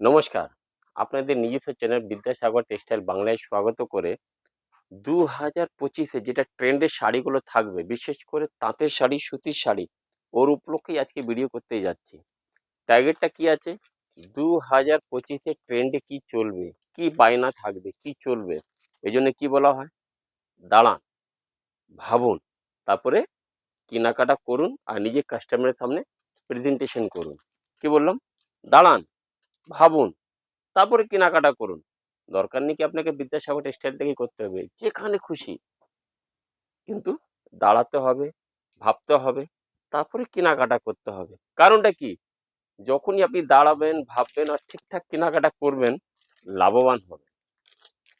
নমস্কার। আপনাদের নিজস্ব চ্যানেল বিদ্যাসাগর টেক্সটাইল বাংলায় স্বাগত করে দু হাজার পঁচিশে যেটা ট্রেন্ডের শাড়িগুলো থাকবে, বিশেষ করে তাঁতের শাড়ি, সুতির শাড়ি, ওর উপলক্ষেই আজকে ভিডিও করতে যাচ্ছি। টার্গেটটা কি আছে? দু হাজার পঁচিশে ট্রেন্ডে কি চলবে? কি বায়না থাকবে? কি চলবে? এই জন্য কী বলা হয়? দাঁড়ান, ভাবুন, তারপরে কেনাকাটা করুন আর নিজের কাস্টমারের সামনে প্রেজেন্টেশন করুন। কি বললাম? দাঁড়ান ভাবুন। তারপরে কেনাকাটা করুন। দরকার নেই কি আপনাকে বিদ্যাসাগর টেক্সটাইল থেকে করতে হবে, যেখানে খুশি। কিন্তু দাঁড়াতে হবে, ভাবতে হবে, তারপরে কেনাকাটা করতে হবে। কারণটা কি? যখনই আপনি দাঁড়াবেন, ভাববেন আর ঠিকঠাক কেনাকাটা করবেন, লাভবান হবে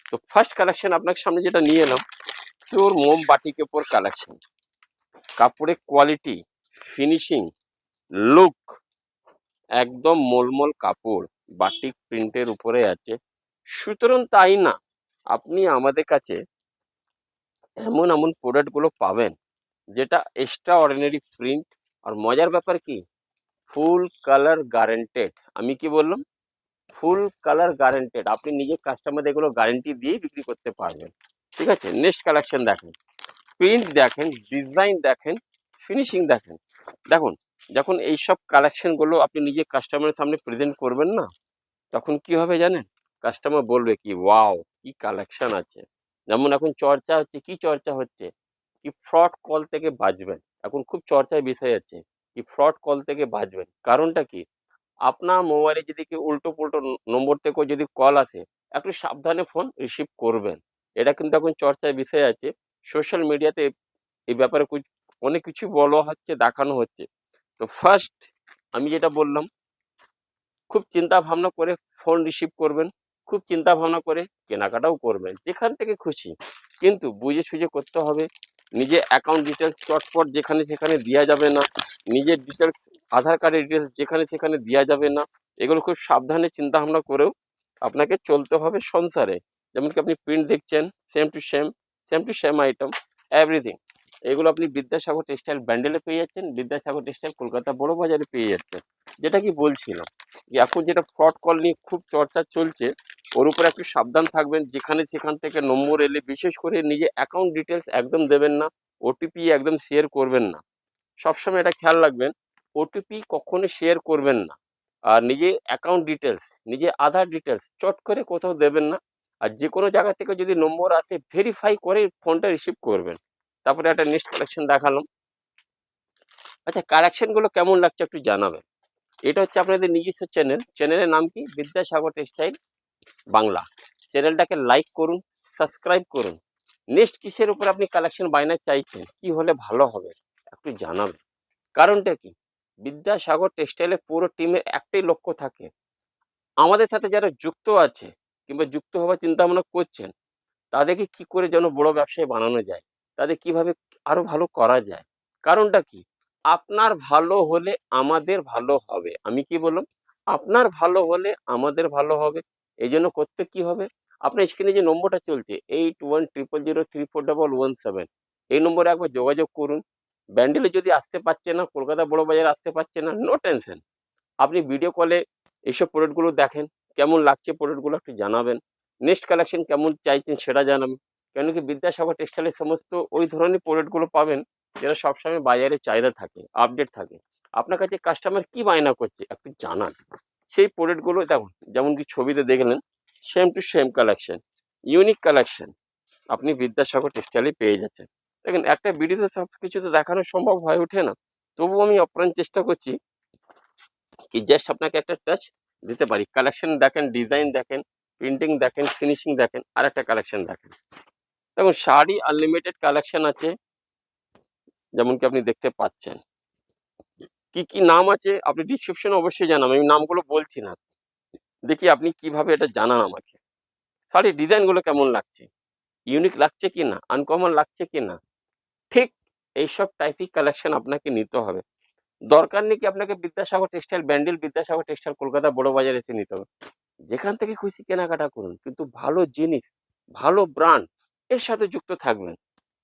তো ফার্স্ট কালেকশন আপনার সামনে যেটা নিয়ে এলাম পিওর মোম বাটিক উপর কালেকশন কাপড়ের কোয়ালিটি ফিনিশিং লুক একদম মোলমোল কাপড়। বাটিক প্রিন্টের উপরে আছে। সুতরাং তাই না, আপনি আমাদের কাছে এমন এমন প্রোডাক্টগুলো পাবেন, যেটা এক্সট্রা অর্ডিনারি প্রিন্ট আর মজার ব্যাপার কি ফুল কালার গ্যারেন্টেড আমি কি বললাম? ফুল কালার গ্যারেন্টেড আপনি নিজের কাস্টমারদের এগুলো গ্যারেন্টি দিয়েই বিক্রি করতে পারবেন। ঠিক আছে? নেক্সট কালেকশন দেখেন। প্রিন্ট দেখেন ডিজাইন দেখেন ফিনিশিং দেখেন। দেখুন যখন এইসব কালেকশনগুলো আপনি নিজে কাস্টমারের সামনে প্রেজেন্ট করবেন না, তখন কি হবে জানেন? কাস্টমার বলবে কি ওয়াও কি কালেকশন আছে। যেমন এখন চর্চা হচ্ছে, কি চর্চা হচ্ছে? কি ফ্রড কল থেকে বাঁচবেন। এখন খুব চর্চায় বিষয় আছে, কি ফ্রড কল থেকে বাঁচবেন। কারণটা কি? আপনার মোবাইলে যদি কেউ উল্টো পুল্টো নম্বর থেকেও যদি কল আসে, একটু সাবধানে ফোন রিসিভ করবেন। এটা কিন্তু এখন চর্চায় বিষয় আছে। সোশ্যাল মিডিয়াতে এই ব্যাপারে অনেক কিছু বলা হচ্ছে, দেখানো হচ্ছে। তো ফার্স্ট আমি যেটা বললাম, খুব চিন্তা ভাবনা করে ফোন রিসিভ করবেন, খুব চিন্তা ভাবনা করে কেনাকাটাও করবেন, যেখান থেকে খুশি। কিন্তু বুঝে সুঝে করতে হবে, নিজের অ্যাকাউন্ট ডিটেলস চটপট যেখানে সেখানে দেওয়া যাবে না, নিজের ডিটেলস আধার কার্ডের ডিটেলস যেখানে সেখানে দেওয়া যাবে না, এগুলো খুব সাবধানে চিন্তা ভাবনা করেও আপনাকে চলতে হবে সংসারে। যেমন কি আপনি প্রিন্ট দেখছেন same to same same to same item everything এগুলো আপনি বিদ্যাসাগর টেক্সটাইল ব্যান্ডেলে পেয়ে যাচ্ছেন। বিদ্যাসাগর টেক্সটাইল কলকাতা বড় বাজারে পেয়ে যাচ্ছেন। যেটা কি বলছিলাম যে এখন যেটা ফ্রড কল নিয়ে খুব চর্চা চলছে, ওর উপরে একটু সাবধান থাকবেন। যেখানে সেখান থেকে নম্বর এলে বিশেষ করে নিজে অ্যাকাউন্ট ডিটেলস একদম দেবেন না ওটিপি একদম শেয়ার করবেন না। সবসময় এটা খেয়াল রাখবেন ওটিপি কখনো শেয়ার করবেন না। আর নিজে অ্যাকাউন্ট ডিটেলস নিজে আধার ডিটেলস চট করে কোথাও দেবেন না। আর যে কোনো জায়গা থেকে যদি নম্বর আসে ভেরিফাই করে ফোনটা রিসিভ করবেন। তারপরে একটা নেক্সট কালেকশন দেখালাম। আচ্ছা কালেকশনগুলো কেমন লাগছে একটু জানাবেন। এটা হচ্ছে আপনাদের নিজস্ব চ্যানেল চ্যানেলের নাম কি? বিদ্যাসাগর টেক্সটাইল বাংলা। চ্যানেলটাকে লাইক করুন সাবস্ক্রাইব করুন। নেক্সট কিসের উপর আপনি কালেকশন বায়না চাইছেন? কি হলে ভালো হবে? একটু জানাবেন। কারণটা কি? বিদ্যাসাগর টেক্সটাইলের পুরো টিমের একটাই লক্ষ্য থাকে। আমাদের সাথে যারা যুক্ত আছে কিংবা যুক্ত হওয়ার চিন্তা ভাবনা করছেন, তাদেরকে কি করে যেন বড় ব্যবসায় বানানো যায়? তাদের কীভাবে আরও ভালো করা যায়? কারণটা কি? আপনার ভালো হলে আমাদের ভালো হবে। আমি কি বললাম? আপনার ভালো হলে আমাদের ভালো হবে। এই জন্য করতে কি হবে? আপনার স্ক্রিনে যে নম্বরটা চলছে eight one triple zero three four double one seven এই নম্বরে একবার যোগাযোগ করুন। ব্যান্ডেলে যদি আসতে পারছে না, কলকাতা বড় বাজারে আসতে পারছে না নো টেনশন আপনি ভিডিও কলে এইসব প্রোডাক্টগুলো দেখেন, কেমন লাগছে প্রোডাক্টগুলো একটু জানাবেন। নেক্সট কালেকশন কেমন চাইছেন সেটা জানাবেন। কেন কি বিদ্যাসাগর টেক্সটাইলের সমস্ত ওই ধরনের প্রোডাক্টগুলো পাবেন যেটা সবসময় বাজারে চাহিদা থাকে আপডেট থাকে। আপনার কাছে কাস্টমার কি বায়না করছে একটু জানান। সেই প্রোডাক্টগুলো দেখুন, যেমন কি ছবিতে দেখলেন same to same collection unique collection আপনি বিদ্যাসাগর টেক্সটাইলে পেয়ে যাচ্ছেন। দেখেন, একটা ভিডিওতে সব কিছু তো দেখানো সম্ভব হয়ে ওঠে না। তবুও আমি আপ্রাণ চেষ্টা করছি কি জাস্ট আপনাকে একটা টাচ দিতে পারি। কালেকশন দেখেন ডিজাইন দেখেন প্রিন্টিং দেখেন ফিনিশিং দেখেন আর একটা কালেকশন দেখেন। দেখুন, শাড়ি আনলিমিটেড কালেকশন আছে। যেমন কি আপনি দেখতে পাচ্ছেন। কি কি নাম আছে? আপনি ডিসক্রিপশনে অবশ্যই জানাবেন। আমি নামগুলো বলছি না। দেখি আপনি কীভাবে এটা জানান আমাকে। শাড়ির ডিজাইনগুলো কেমন লাগছে? ইউনিক লাগছে কি না? আনকমন লাগছে কি না? ঠিক এইসব টাইপিক কালেকশন আপনাকে নিতে হবে। দরকার নেই কি আপনাকে বিদ্যাসাগর টেক্সটাইল ব্যান্ডেল বিদ্যাসাগর টেক্সটাইল কলকাতা বড় বাজারে এসে নিতে হবে। যেখান থেকে খুশি কেনাকাটা করুন। কিন্তু ভালো জিনিস, ভালো ব্র্যান্ড এর সাথে যুক্ত থাকবেন।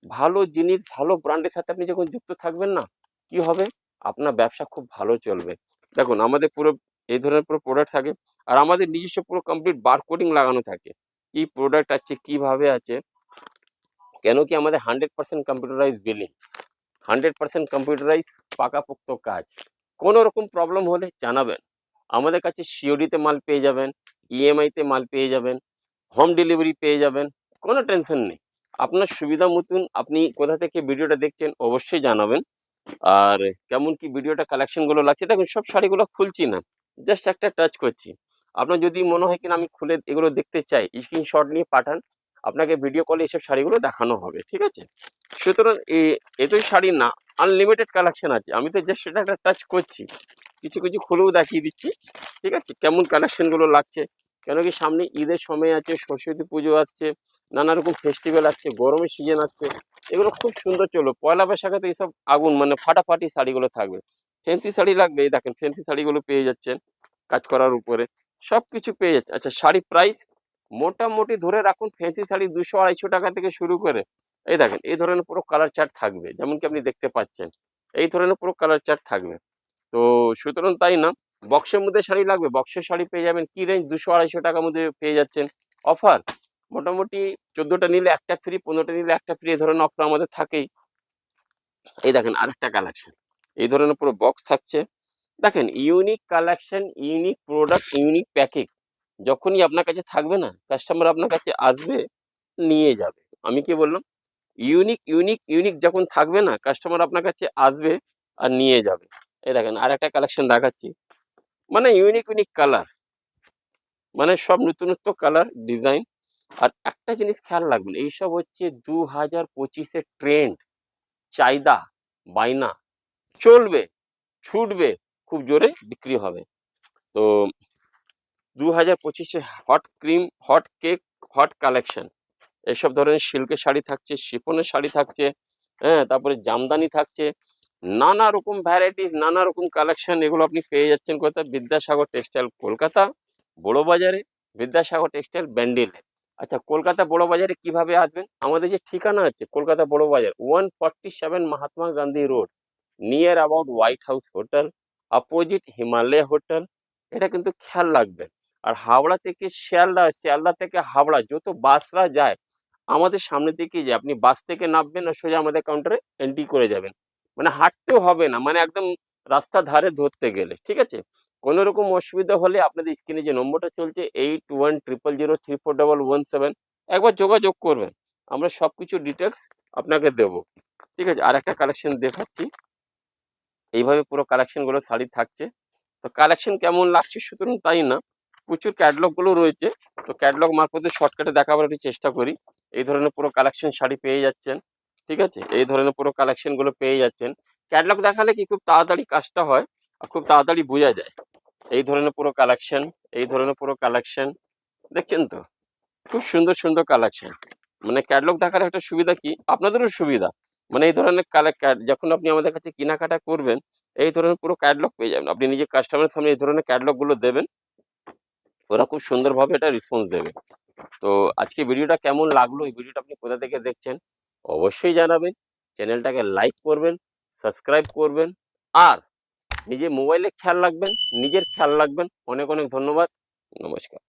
ভালো জিনিস, ভালো ব্র্যান্ডের সাথে আপনি যখন যুক্ত থাকবেন না, কি হবে? আপনার ব্যবসা খুব ভালো চলবে। দেখুন, আমাদের পুরো, এই ধরনের পুরো প্রোডাক্ট থাকে আর আমাদের নিজস্ব পুরো কমপ্লিট বারকোডিং লাগানো থাকে। কি প্রোডাক্ট আছে, কীভাবে আছে? কেন কি আমাদের hundred percent computerise billing hundred percent computerise পাকাপোক্ত কাজ। কোনো রকম প্রবলেম হলে জানাবেন। আমাদের কাছে সিওডিতে মাল পেয়ে যাবেন ইএমআইতে মাল পেয়ে যাবেন হোম ডেলিভারি পেয়ে যাবেন কোনো টেনশন নেই। আপনার সুবিধা মতন আপনি কোথা থেকে ভিডিওটা দেখছেন অবশ্যই জানাবেন। আর কেমন কি ভিডিওটা কালেকশনগুলো লাগছে, দেখুন সব শাড়িগুলো খুলছি না জাস্ট একটা টাচ করছি। আপনার যদি মনে হয় কিনা আমি খুলে এগুলো দেখতে চাই স্ক্রিনশট নিয়ে পাঠান, আপনাকে ভিডিও কলে এসব শাড়িগুলো দেখানো হবে, ঠিক আছে? সুতরাং এতই শাড়ি না আনলিমিটেড কালেকশন আছে, আমি তো জাস্ট এটা একটা টাচ করছি। কিছু কিছু খুলেও দেখিয়ে দিচ্ছি, ঠিক আছে? কেমন কালেকশনগুলো লাগছে, কেন কি সামনে ঈদের সময় আছে, সরস্বতী পুজো আসছে নানা রকম ফেস্টিভ্যাল আসছে গরমের সিজন আসছে এগুলো খুব সুন্দর চলো পয়লা বৈশাখে এইসব আগুন মানে ফাটাফাটি শাড়িগুলো থাকবে। ফ্যান্সি শাড়ি লাগবে, এই দেখেন ফ্যান্সি শাড়িগুলো পেয়ে যাচ্ছেন কাজ করার উপরে। সব কিছু পেয়ে যাচ্ছে। আচ্ছা শাড়ি প্রাইস মোটামুটি ধরে রাখুন ফ্যান্সি শাড়ি দুশো আড়াইশো টাকা থেকে শুরু করে, এই দেখেন, এই ধরনের পুরো কালার চার্ট থাকবে, যেমন কি আপনি দেখতে পাচ্ছেন, এই ধরনের পুরো কালার চার্ট থাকবে। তো সুতরাং তাই না বক্সের মধ্যে শাড়ি লাগবে বক্সের শাড়ি পেয়ে যাবেন, কি রেঞ্জ দুশো আড়াইশো টাকার মধ্যে পেয়ে যাচ্ছেন। অফার মোটামুটি চোদ্দোটা নিলে একটা ফ্রি পনেরোটা নিলে একটা ফ্রি এই ধরনের অফার আমাদের থাকেই। এই দেখেন আরেকটা কালেকশন এই ধরনের পুরো বক্স থাকছে। দেখেন unique collection unique product unique package যখনই আপনার কাছে থাকবে না কাস্টমার আপনার কাছে আসবে, নিয়ে যাবে। আমি কি বললাম? ইউনিক ইউনিক ইউনিক যখন থাকবে না কাস্টমার আপনার কাছে আসবে আর নিয়ে যাবে। এই দেখেন আর একটা কালেকশন দেখাচ্ছি। মানে ইউনিক ইউনিক কালার মানে সব নতুনত্ব কালার ডিজাইন আর একটা জিনিস খেয়াল রাখবেন, এইসব হচ্ছে দু হাজার পঁচিশের ট্রেন্ড চাহিদা বাইনা চলবে, ছুটবে, খুব জোরে বিক্রি হবে। তো দু হাজার পঁচিশে hot cream hot cake hot collection এসব ধরনের সিল্কের শাড়ি থাকছে, শিফনের শাড়ি থাকছে হ্যাঁ তারপরে জামদানি থাকছে, নানা রকম ভ্যারাইটিস নানা রকম কালেকশন এগুলো আপনি পেয়ে যাচ্ছেন কোথায়? বিদ্যাসাগর টেক্সটাইল কলকাতা বড় বাজারে বিদ্যাসাগর টেক্সটাইল ব্যান্ডেলে। আচ্ছা কলকাতা বড় বাজারে কীভাবে আসবেন? আমাদের যে ঠিকানা আছে, Kolkata Burrabazar one forty seven Mahatma Gandhi road near about White House hotel opposite Himalaya hotel এটা কিন্তু খেয়াল রাখবেন। আর হাওড়া থেকে শিয়ালদা শিয়ালদা থেকে হাওড়া, যত বাসরা যায়, আমাদের সামনে থেকে যে আপনি বাস থেকে নামবেন আর সোজা আমাদের কাউন্টারে এন্ট্রি করে যাবেন। মানে হাঁটতেও হবে না মানে একদম রাস্তা ধারে ধরতে গেলে, ঠিক আছে? কোনো রকম অসুবিধা হলে আপনাদের স্ক্রিনে যে নম্বরটা চলছে eight one triple zero three four double one seven একবার যোগাযোগ করবেন। আমরা সব কিছু ডিটেলস আপনাকে দেবো। ঠিক আছে? আর একটা কালেকশন দেখাচ্ছি। এইভাবে পুরো কালেকশনগুলো শাড়ি থাকছে। তো কালেকশন কেমন লাগছে সুতরাং তাই না, প্রচুর ক্যাটলগগুলো রয়েছে। তো ক্যাটলগ মারফতে শর্টকাটে দেখাবার একটু চেষ্টা করি। এই ধরনের পুরো কালেকশন শাড়ি পেয়ে যাচ্ছেন। ঠিক আছে? এই ধরনের পুরো কালেকশনগুলো পেয়ে যাচ্ছেন। ক্যাটলগ দেখালে কি খুব তাড়াতাড়ি কাজটা হয় আর খুব তাড়াতাড়ি বোঝা যায়। এই ধরনের পুরো কালেকশন এই ধরনের পুরো কালেকশন দেখছেন তো? খুব সুন্দর সুন্দর কালেকশন মানে ক্যাটলগ দেখার একটা সুবিধা কি? আপনাদেরও সুবিধা। মানে এই ধরনের কালেক্ট যখন আপনি আমাদের কাছে কেনাকাটা করবেন, এই ধরনের পুরো ক্যাটলগ পেয়ে যাবেন। আপনি নিজে কাস্টমারের সামনে এই ধরনের ক্যাটলগগুলো দেবেন, ওরা খুব সুন্দরভাবে এটা রেসপন্স দেবে। তো আজকে ভিডিওটা কেমন লাগল? এই ভিডিওটা আপনি কোথা থেকে দেখছেন? অবশ্যই জানাবেন। চ্যানেলটাকে লাইক করবেন সাবস্ক্রাইব করবেন, আর নিজে মোবাইলে খেয়াল রাখবেন নিজের খেয়াল রাখবেন। অনেক অনেক ধন্যবাদ। নমস্কার।